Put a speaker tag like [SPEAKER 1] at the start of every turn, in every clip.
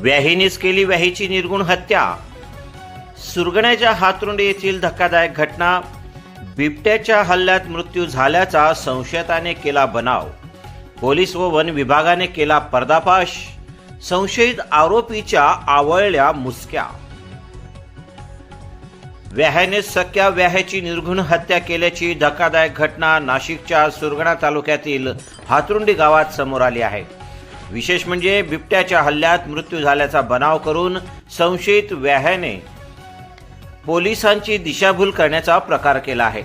[SPEAKER 1] व्याहीनीच केली व्याहीची निर्गुण हत्या. सुरगण्याच्या हातरुंडे येथील धक्कादायक घटना बिबट्याच्या हल्ल्यात मृत्यू झाल्याचा संशयताने केला बनाव. पोलीस व वन विभागाने केला पर्दाफाश संशयित आरोपीच्या आवळल्या मुसक्या. व्याह्याने सख्या व्याह्याची निर्घुण हत्या केल्याची धक्कादायक घटना नाशिकच्या सुरगणा तालुक्यातील हातरुंडी गावात समोर आली आहे. विशेष म्हणजे बिबट्याच्या हल्ल्यात मृत्यू झाल्याचा बनाव करून संशयित व्याह्याने पोलिसांची दिशाभूल करण्याचा प्रकार केला आहे.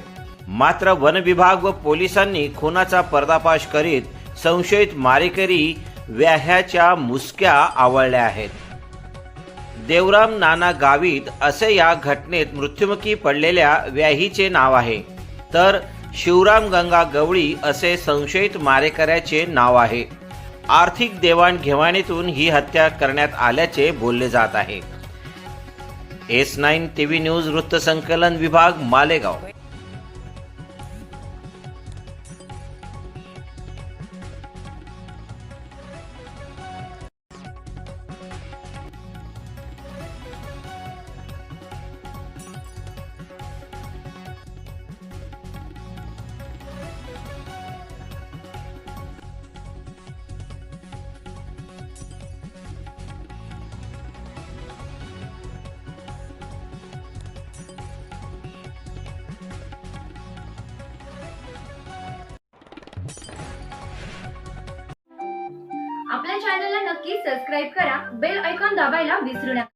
[SPEAKER 1] मात्र वन विभाग व पोलिसांनी खुनाचा पर्दाफाश करीत संशयित मारेकरी व्याह्याच्या मुसक्या आवळल्या आहेत. देवराम नाना गावित असे या घटनेत मृत्युमुखी पडलेल्या व्याहीचे नाव आहे. तर शिवराम गंगा गवळी असे संशयित मारेकऱ्याचे नाव आहे. आर्थिक देवाणघेवाणीतून ही हत्या करण्यात आल्याचे बोलले जात आहे. एस नाईन टीव्ही न्यूज वृत्तसंकलन विभाग मालेगाव.
[SPEAKER 2] नक्की सबस्क्राईब करा. बेल ऐकॉन दाबायला विसरू नका.